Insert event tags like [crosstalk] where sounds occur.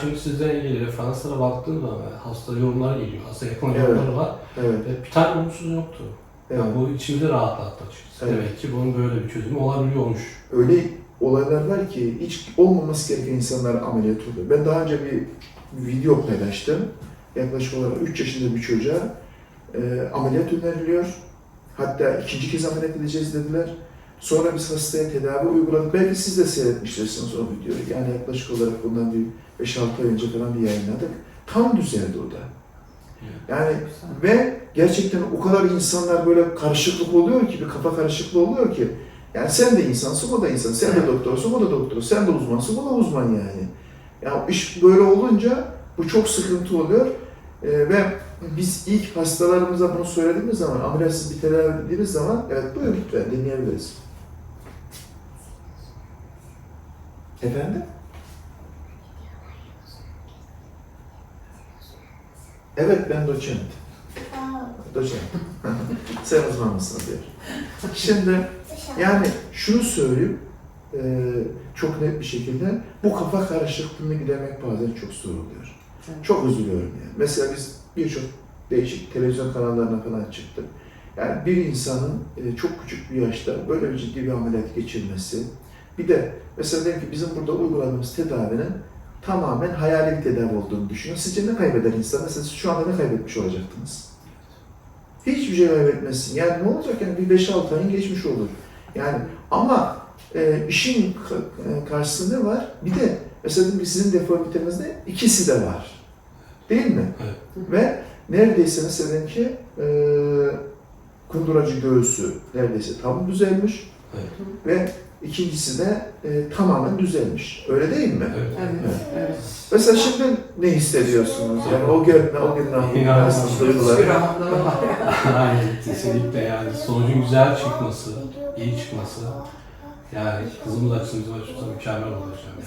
şimdi sizden ilgili referanslara baktığım zaman hasta yorumları geliyor. Hasta yakın Evet. yorumları var. Evet. Ve bir tane olumsuz yoktu. evet. Yani bu içimizi rahatlattı açıkçası. Evet. Demek ki bunun böyle bir çözümü olabiliyormuş. Öyle olaylar var ki hiç olmaması gereken insanlar ameliyat oluyor. Ben daha önce bir video paylaştım. Yaklaşık olarak 3 yaşında bir çocuğa e, ameliyat öneriliyor. Hatta ikinci kez ameliyat edeceğiz dediler. Sonra biz hastaya tedavi uyguladık. Belki siz de seyretmiştirsiniz o videoyu. Yani yaklaşık olarak bundan bir 5-6 ay önce falan bir yayınladık. Tam düzeldi o da. Yani ve gerçekten o kadar insanlar böyle karışıklık oluyor ki, bir kafa karışıklığı oluyor ki. Yani sen de insansın, o da insan. Sen de doktorsun, o da doktor. Sen de uzmansın, o da uzman yani. Ya iş böyle olunca bu çok sıkıntı oluyor. Ee, ve biz ilk hastalarımıza bunu söylediğimiz zaman, ameliyatsız bir tedavi dediğimiz zaman, evet buyur lütfen dinleyebiliriz. Efendim? Evet ben doçent. Doçent. [laughs] Sen uzman mısın diyor. [laughs] Şimdi yani şunu söyleyeyim, e, çok net bir şekilde bu kafa karışıklığını gidermek bazen çok zor oluyor. Çok üzülüyorum yani. Mesela biz birçok değişik televizyon kanallarına falan çıktık. Yani bir insanın e, çok küçük bir yaşta böyle bir ciddi bir ameliyat geçirmesi, bir de mesela diyelim ki bizim burada uyguladığımız tedavinin tamamen hayali bir tedavi olduğunu düşünün. Sizce ne kaybeder insan? Mesela siz şu anda ne kaybetmiş olacaktınız? Hiçbir şey kaybetmezsin. Yani ne olacak yani bir 5-6 ayın geçmiş olur. Yani ama e, işin e, karşısında ne var? Bir de mesela sizin deformitenizde ikisi de var. Değil mi? Evet. Ve neredeyse mesela ki e, kunduracı göğsü neredeyse tam düzelmiş Evet. ve ikincisi de e, tamamen düzelmiş. Öyle değil mi? Evet. Evet, evet. Mesela şimdi ne hissediyorsunuz? Yani o gün, o günden İnanılmaz. nasıl duygular? Bir rahatlama [laughs] var. Aynen kesinlikle yani sonucun güzel çıkması, iyi çıkması. Yani kızımız açısından mükemmel olacak. Yani.